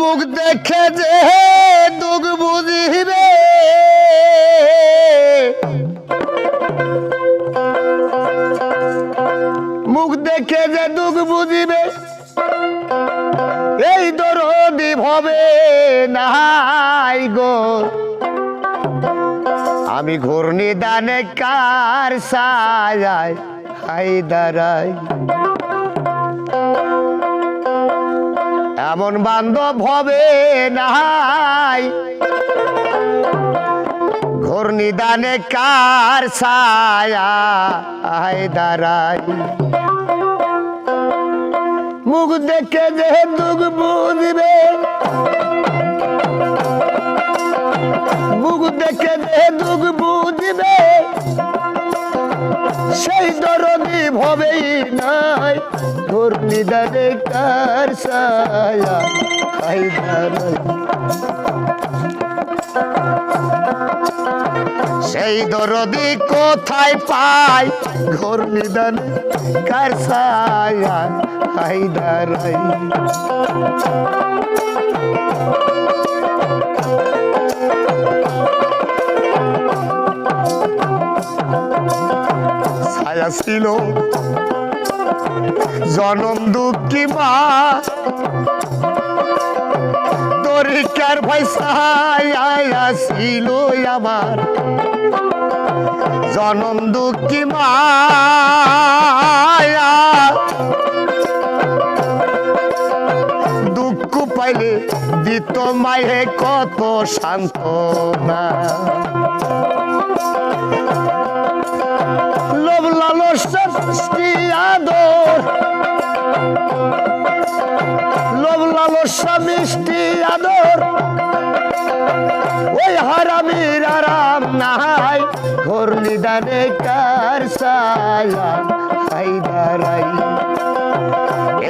মুখ দেখে যে দুঃখ বুঝিবে। মুখ দেখে যে দুঃখ বুঝিবে। এই দরদি ভবে নাই গো। আমি ঘূর্ণি দানে কার সায় হাই দাঁড়াই এমন বান্ধব হবে নাই। ঘূর্ণিদানে কার ছায়া দাঁড়াই মুখ দেখে যে দুঃখ বুঝবে, মুখ দেখে যে দুঃখ বুঝবে, সেই দরদি ভবেই নাই ঘূর্ণিদানে কার ছায়া? আই দাঁড়াই সেই দরদি কোথায় পাই ঘোর নিদান কার ছায়া ছিল জনম দুঃখী মা। তরিকার ভাই ছিল আমার। জনম দুঃখী মায়া দুঃখ পাইলে দিত মায়ে কত শান্ত না সৃষ্টি আদর। লোভ লালসা মিষ্টি আদর। ওই হারামির আরাম নাই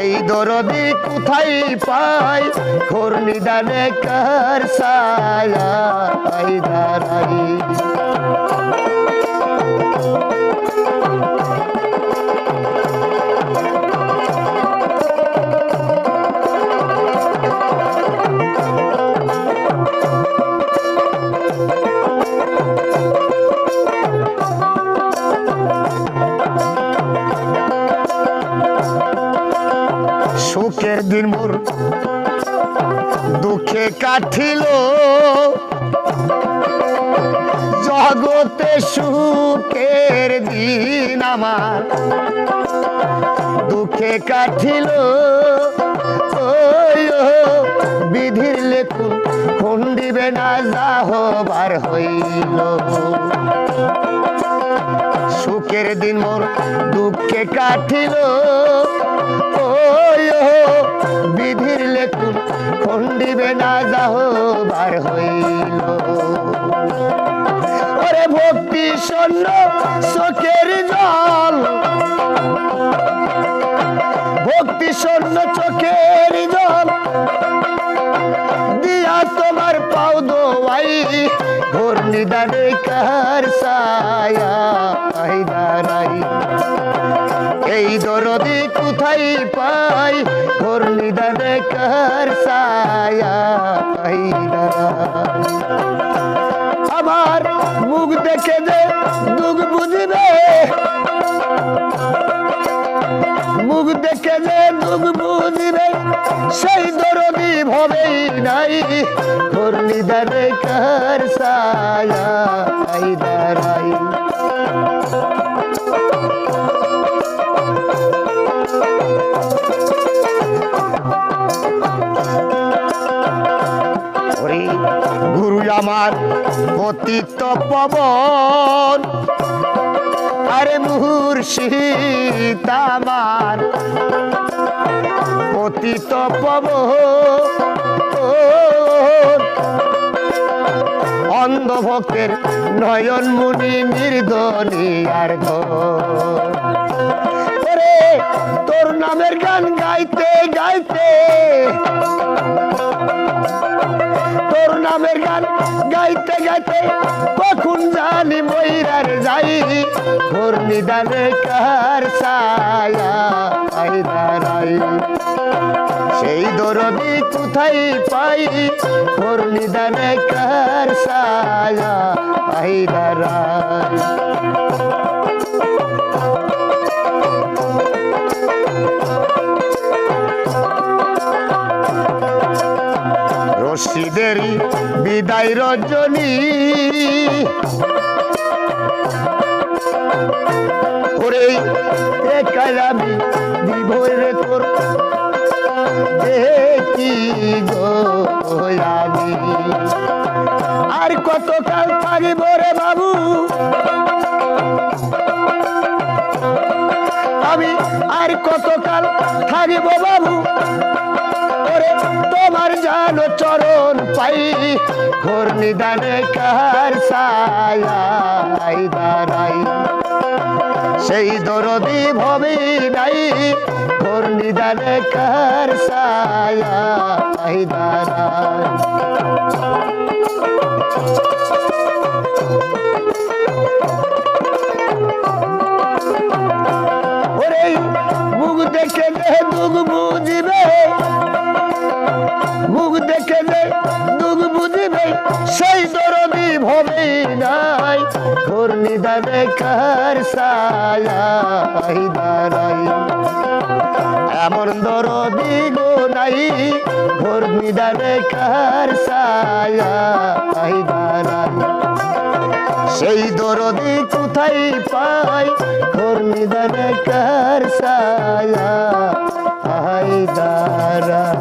এই দরদি কোথায় পাই, ঘোর নিদানে কার সায়া হাই দিন মোর দুঃখে কাঠিল জগতে সুখের দিন আমার দুঃখে কাঠিল বিধির লেখুন খন্ডিবে না যা হবার হইল সুখের দিন মোর দুঃখে ও, বিধির লেখুন খন্ডিবে না যাহ বার হইল ওরে ভক্তি শূন্য চোখের জল। ভক্তি শূন্য চোখের নিদানে কার সায়া দাঁড়াই। এই দরদি কোথায় পাই? ঘোর নিদানে কার সায়া আমার মুখ দেখে যে দুঃখ বুঝিবে। মুখ দেখে যে দুঃখ বুঝিবে সেই দরদি ভবেই নাই। তোর নিদানে কার সায়া গুরু আমার পতিত পবন মুর্শিদ পতিত পবন অন্ধ ভক্তের নয়ন মুনি নির্দনী আর ওরে, তোর নামের গান গাইতে গাইতে। তোর নামের গান গাইতে গাইতে কখন জানি ময়রার যাই তোর নিদানে কার ছায়া আই দাঁড়াই সেই দরদি কোথায় পাই? তোর নিদানে কার সায়া আই দাঁড়াই রশিদেরই বিদায় রজনী। ওরে একাই আমি বিভোরে তোর দেখি গো আর কত কাল থাকিব রে বাবু? আমি আর কত কাল থাকিব বাবু? তোমার জানো চরণ পাই। ঘোর নিদানে কার সায়াই দাঁড়াই। সেই দরদি ভবি নাই, ঘোর নিদানে কার সায়াই দাঁড়াই। নাই ঘোর নিদানে কার সায়াই দাঁড়াই নাই, ঘোর নিদানে কার দাঁড়াই সেই পাই, ঘোর নিদানে কার দাঁড়াই